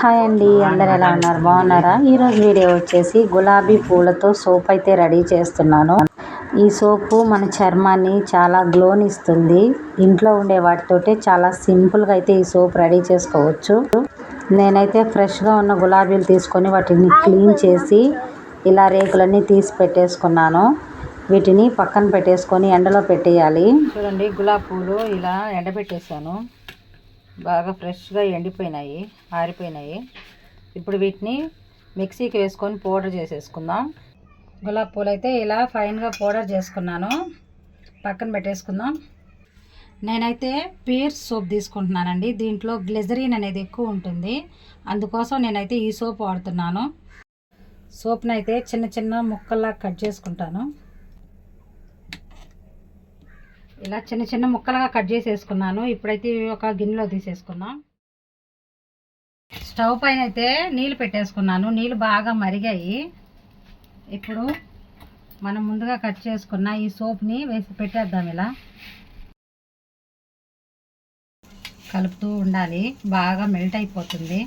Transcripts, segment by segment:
Hi అండి అందరు ఎలా ఉన్నారు? బాగున్నారా? ఈరోజు వీడియో వచ్చేసి గులాబీ పూలతో సోప్ అయితే రెడీ చేస్తున్నాను. ఈ సోపు మన చర్మాన్ని చాలా గ్లోని ఇస్తుంది. ఇంట్లో ఉండే వాటితోటే చాలా సింపుల్గా అయితే ఈ సోప్ రెడీ చేసుకోవచ్చు. నేనైతే ఫ్రెష్గా ఉన్న గులాబీలు తీసుకొని వాటిని క్లీన్ చేసి ఇలా రేకులన్నీ తీసి పెట్టేసుకున్నాను. వీటిని పక్కన పెట్టేసుకొని ఎండలో పెట్టేయాలి. చూడండి గులాబీ పూలు ఇలా ఎండబెట్టేసాను బాగా ఫ్రెష్గా ఎండిపోయినాయి ఆరిపోయినాయి. ఇప్పుడు వీటిని మిక్సీకి వేసుకొని పౌడర్ చేసేసుకుందాం. గులాబీ పూలు అయితే ఇలా ఫైన్గా పౌడర్ చేసుకున్నాను. పక్కన పెట్టేసుకుందాం. నేనైతే పీర్స్ సోప్ తీసుకుంటున్నానండి. దీంట్లో గ్లెజరీన్ అనేది ఎక్కువ ఉంటుంది. అందుకోసం నేనైతే ఈ సోప్ వాడుతున్నాను. సోప్ని అయితే చిన్న చిన్న ముక్కల్లా కట్ చేసుకుంటాను. ఇలా చిన్న చిన్న ముక్కలుగా కట్ చేసేసుకున్నాను. ఇప్పుడైతే ఒక గిన్నెలో తీసేసుకున్నాం స్టవ్ పైన అయితే నీళ్ళు పెట్టేసుకున్నాను. నీళ్ళు బాగా మరిగాయి. ఇప్పుడు మనం ముందుగా కట్ చేసుకున్న ఈ సోప్ని వేసి పెట్టేద్దాం ఇలా. కలుపుతూ ఉండాలి. బాగా మెల్ట్ అయిపోతుంది.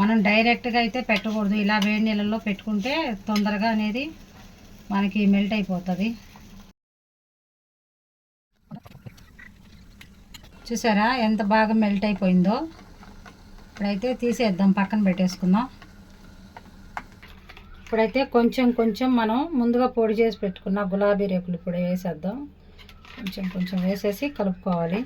మనం డైరెక్ట్గా అయితే పెట్టకూడదు. ఇలా వేడి నీళ్ళల్లో పెట్టుకుంటే తొందరగా అనేది మనకి మెల్ట్ అయిపోతుంది. చూసారా ఎంత బాగా మెల్ట్ అయిపోయిందో? ఇప్పుడైతే తీసేద్దాం పక్కన పెట్టేసుకుందాం. ఇప్పుడైతే కొంచెం కొంచెం మనం ముందుగా పొడి చేసి పెట్టుకున్న గులాబీ రేకులు ఇప్పుడు వేసేద్దాం. కొంచెం కొంచెం వేసేసి కలుపుకోవాలి.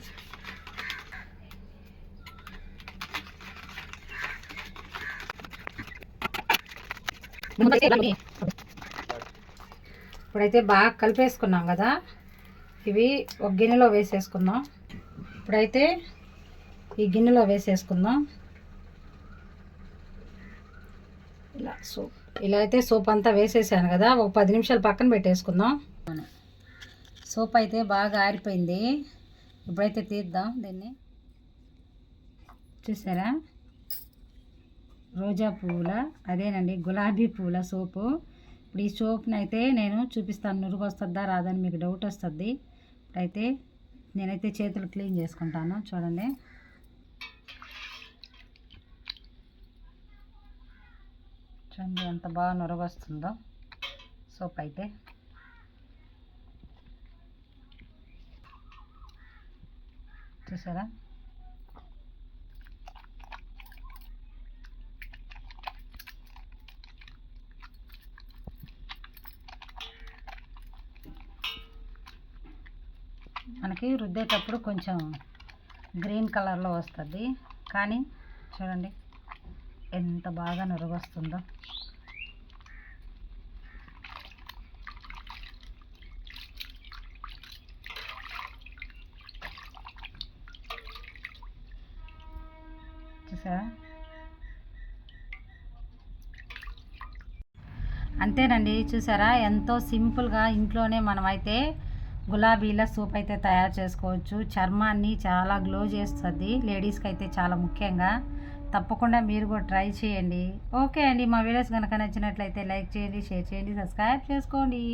ఇప్పుడైతే బాగా కలిపేసుకున్నాం కదా. ఇవి ఒక గిన్నెలో వేసేసుకుందాం. ఇప్పుడైతే ఈ గిన్నెలో వేసేసుకుందాం. ఇలా సోప్ ఇలా అయితే సోప్ అంతా వేసేసాను కదా ఒక పది నిమిషాలు పక్కన పెట్టేసుకుందాం. సోప్ అయితే బాగా ఆరిపోయింది. ఇప్పుడైతే తీద్దాం దీన్ని. చూసారా? రోజా పువ్వుల అదేనండి గులాబీ పువ్వుల సోపు. ఇప్పుడు ఈ సోప్ని అయితే నేను చూపిస్తాను నురుగు వస్తుందా రాదని మీకు డౌట్ వస్తుంది. ఇప్పుడైతే నేనైతే చేతులు క్లీన్ చేసుకుంటాను. చూడండి. చూడండి ఎంత బాగా నొరగొస్తుందో వస్తుందో సోప్ అయితే. చూసారా? మనకి రుద్దేటప్పుడు కొంచెం గ్రీన్ కలర్లో వస్తుంది. కానీ చూడండి ఎంత బాగా నురుగొస్తుందో. చూసారా? అంతేనండి చూసారా? ఎంతో సింపుల్గా ఇంట్లోనే మనమైతే గులాబీల సూప్ అయితే తయారు చేసుకోవచ్చు. చర్మాన్ని చాలా గ్లో చేస్తుంది. లేడీస్కి అయితే చాలా ముఖ్యంగా. తప్పకుండా మీరు కూడా ట్రై చేయండి. ఓకే అండి. మా వీడియోస్ కనుక నచ్చినట్లయితే లైక్ చేయండి షేర్ చేయండి సబ్స్క్రైబ్ చేసుకోండి.